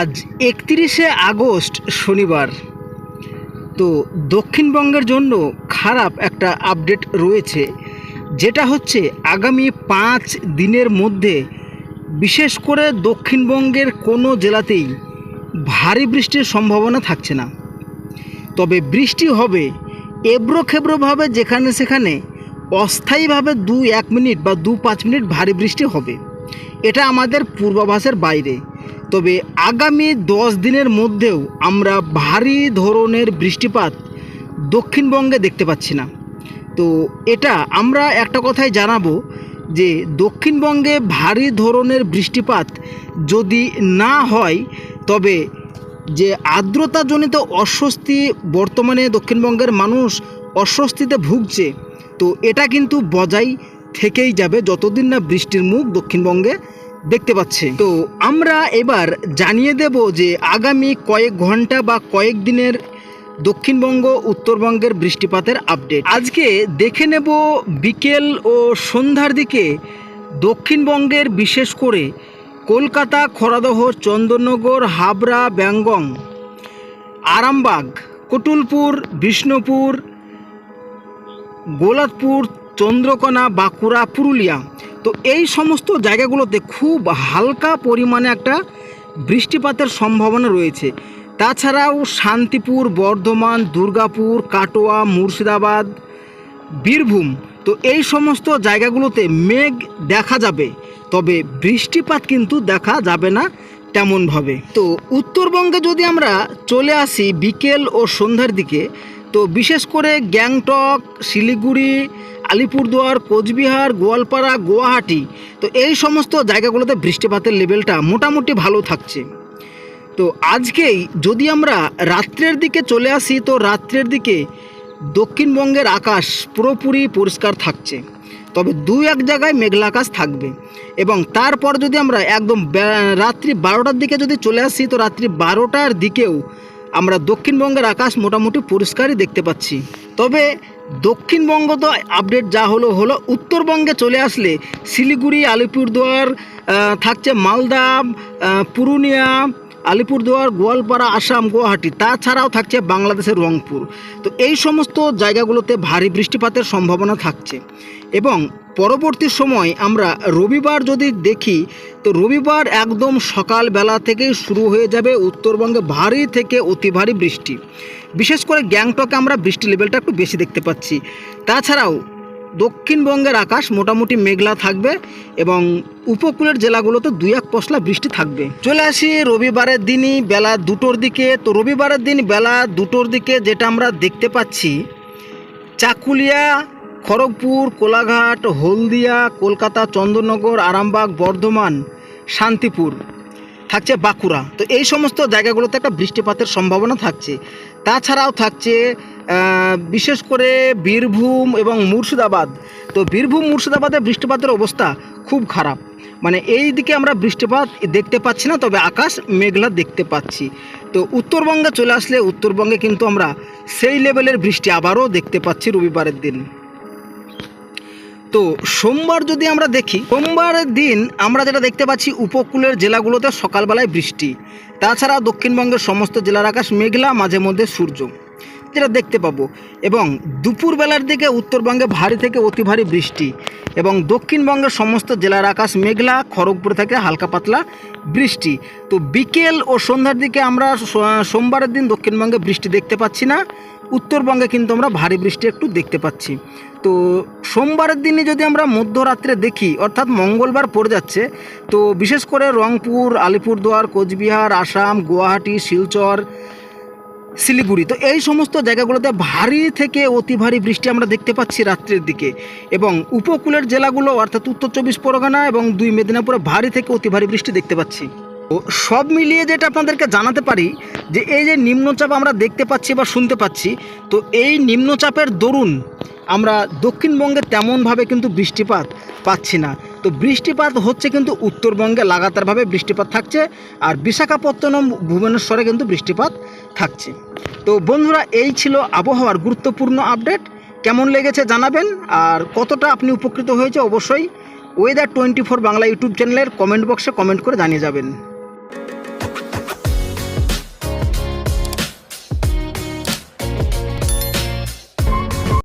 আজ একত্রিশে আগস্ট শনিবার। তো দক্ষিণবঙ্গের জন্য খারাপ একটা আপডেট রয়েছে, যেটা হচ্ছে আগামী পাঁচ দিনের মধ্যে বিশেষ করে দক্ষিণবঙ্গের কোনো জেলাতেই ভারী বৃষ্টির সম্ভাবনা থাকছে না। তবে বৃষ্টি হবে এবড়ো খেবড়োভাবে যেখানে সেখানে, অস্থায়ীভাবে দু এক মিনিট বা দু পাঁচ মিনিট ভারী বৃষ্টি হবে। এটা আমাদের পূর্বাভাসের বাইরে। তবে আগামী দশ দিনের মধ্যেও আমরা ভারী ধরনের বৃষ্টিপাত দক্ষিণবঙ্গে দেখতে পাচ্ছি না। তো এটা আমরা একটা কথাই জানাব যে দক্ষিণবঙ্গে ভারী ধরনের বৃষ্টিপাত যদি না হয়, তবে যে আর্দ্রতাজনিত অস্বস্তি বর্তমানে দক্ষিণবঙ্গের মানুষ অস্বস্তিতে ভুগছে, তো এটা কিন্তু বজায় থেকেই যাবে যতদিন না বৃষ্টির মুখ দক্ষিণবঙ্গে দেখতে পাচ্ছে। তো আমরা এবার জানিয়ে দেব যে আগামী কয়েক ঘণ্টা বা কয়েক দিনের দক্ষিণবঙ্গ, উত্তরবঙ্গের বৃষ্টিপাতের আপডেট আজকে দেখে নেব বিকেল ও সন্ধ্যার দিকে দক্ষিণবঙ্গের বিশেষ করে কলকাতা, খরাদহ, চন্দননগর, হাবড়া, ব্যাঙ্গং, আরামবাগ, কটুলপুর, বিষ্ণুপুর গোলাদপুর চন্দ্রকোনা, বাঁকুড়া, পুরুলিয়া। তো এই সমস্ত জায়গাগুলোতে খুব হালকা পরিমাণে একটা বৃষ্টিপাতের সম্ভাবনা রয়েছে। তাছাড়াও শান্তিপুর, বর্ধমান, দুর্গাপুর, কাটোয়া, মুর্শিদাবাদ, বীরভূম। তো এই সমস্ত জায়গাগুলোতে মেঘ দেখা যাবে, তবে বৃষ্টিপাত কিন্তু দেখা যাবে না তেমনভাবে। তো উত্তরবঙ্গে যদি আমরা চলে আসি বিকেল ও সন্ধ্যার দিকে, তো বিশেষ করে গ্যাংটক, শিলিগুড়ি আলিপুরদুয়ার, কোচবিহার, গোয়ালপাড়া, গুয়াহাটি। তো এই সমস্ত জায়গাগুলোতে বৃষ্টিপাতের লেভেলটা মোটামুটি ভালো থাকছে। তো আজকেই যদি আমরা রাত্রের দিকে চলে আসি, তো রাত্রের দিকে দক্ষিণবঙ্গের আকাশ পুরোপুরি পরিষ্কার থাকছে। তবে দু এক জায়গায় মেঘলা আকাশ থাকবে। এবং তারপর যদি আমরা একদম রাত্রি বারোটার দিকে যদি চলে আসি, তো রাত্রি বারোটার দিকেও আমরা দক্ষিণবঙ্গের আকাশ মোটামুটি পরিষ্কারই দেখতে পাচ্ছি। তবে দক্ষিণবঙ্গ তো আপডেট যা হলো হলো উত্তরবঙ্গে চলে আসলে শিলিগুড়ি, আলিপুরদুয়ার থাকছে মালদা পুরুলিয়া, আলিপুরদুয়ার, গোয়ালপাড়া, আসাম, গুয়াহাটি, তাছাড়াও থাকছে বাংলাদেশের রংপুর। তো এই সমস্ত জায়গাগুলোতে ভারী বৃষ্টিপাতের সম্ভাবনা থাকছে। এবং পরবর্তী সময় আমরা রবিবার যদি দেখি, তো রবিবার একদম সকালবেলা থেকেই শুরু হয়ে যাবে উত্তরবঙ্গে ভারী থেকে অতি ভারী বৃষ্টি। বিশেষ করে গ্যাংটকে আমরা বৃষ্টি লেভেলটা একটু বেশি দেখতে পাচ্ছি। তাছাড়াও দক্ষিণবঙ্গের আকাশ মোটামুটি মেঘলা থাকবে এবং উপকূলের জেলাগুলোতে দুই এক পশলা বৃষ্টি থাকবে। চলে আসি রবিবারের দিনই বেলা দুটোর দিকে। তো রবিবারের দিন বেলা দুটোর দিকে যেটা আমরা দেখতে পাচ্ছি, চাকুলিয়া খড়গপুর, কোলাঘাট, হলদিয়া, কলকাতা, চন্দননগর, আরামবাগ, বর্ধমান, শান্তিপুর থাকছে বাঁকুড়া। তো এই সমস্ত জায়গাগুলোতে একটা বৃষ্টিপাতের সম্ভাবনা থাকছে। তাছাড়াও থাকছে বিশেষ করে বীরভূম এবং মুর্শিদাবাদ। তো বীরভূম, মুর্শিদাবাদে বৃষ্টিপাতের অবস্থা খুব খারাপ। মানে এই দিকে আমরা বৃষ্টিপাত দেখতে পাচ্ছি না, তবে আকাশ মেঘলা দেখতে পাচ্ছি। তো উত্তরবঙ্গে চলে আসলে উত্তরবঙ্গে কিন্তু আমরা সেই লেভেলের বৃষ্টি আবারও দেখতে পাচ্ছি রবিবারের দিন। তো সোমবার যদি আমরা দেখি সোমবারের দিন আমরা যেটা দেখতে পাচ্ছি উপকূলের জেলাগুলোতে সকালবেলায় বৃষ্টি। তাছাড়া দক্ষিণবঙ্গের সমস্ত জেলার আকাশ মেঘলা, মাঝে মধ্যে সূর্য। যেটা দেখতে পাবো। এবং দুপুরবেলার দিকে উত্তরবঙ্গে ভারী থেকে অতি ভারী বৃষ্টি এবং দক্ষিণবঙ্গের সমস্ত জেলার আকাশ মেঘলা, খড়গপুর থেকে হালকা পাতলা বৃষ্টি। তো বিকেল ও সন্ধ্যার দিকে আমরা সোমবারের দিন দক্ষিণবঙ্গে বৃষ্টি দেখতে পাচ্ছি না। উত্তরবঙ্গে কিন্তু আমরা ভারী বৃষ্টি একটু দেখতে পাচ্ছি। তো সোমবারের দিনে যদি আমরা মধ্যরাত্রে দেখি, অর্থাৎ মঙ্গলবার পড়ে যাচ্ছে, তো বিশেষ করে রংপুর, আলিপুরদুয়ার, কোচবিহার, আসাম, গুয়াহাটি, শিলচর, শিলিগুড়ি, তো এই সমস্ত জায়গাগুলোতে ভারী থেকে অতি ভারী বৃষ্টি আমরা দেখতে পাচ্ছি রাত্রের দিকে। এবং উপকূলের জেলাগুলো, অর্থাৎ উত্তর চব্বিশ পরগনা এবং দুই মেদিনীপুরে ভারী থেকে অতি ভারী বৃষ্টি দেখতে পাচ্ছি। সব মিলিয়ে যেটা আপনাদেরকে জানাতে পারি যে এই যে নিম্নচাপ আমরা দেখতে পাচ্ছি বা শুনতে পাচ্ছি, তো এই নিম্নচাপের দরুন আমরা দক্ষিণবঙ্গে তেমনভাবে কিন্তু বৃষ্টিপাত পাচ্ছি না। তো বৃষ্টিপাত হচ্ছে কিন্তু উত্তরবঙ্গে লাগাতারভাবে বৃষ্টিপাত থাকছে আর বিশাখাপত্তনম, ভুবনেশ্বরে কিন্তু বৃষ্টিপাত থাকছে। তো বন্ধুরা, এই ছিল আবহাওয়ার গুরুত্বপূর্ণ আপডেট। কেমন লেগেছে জানাবেন আর কতটা আপনি উপকৃত হয়েছে অবশ্যই weather twenty four Bangla YouTube চ্যানেলের কমেন্ট বক্সে কমেন্ট করে জানিয়ে যাবেন।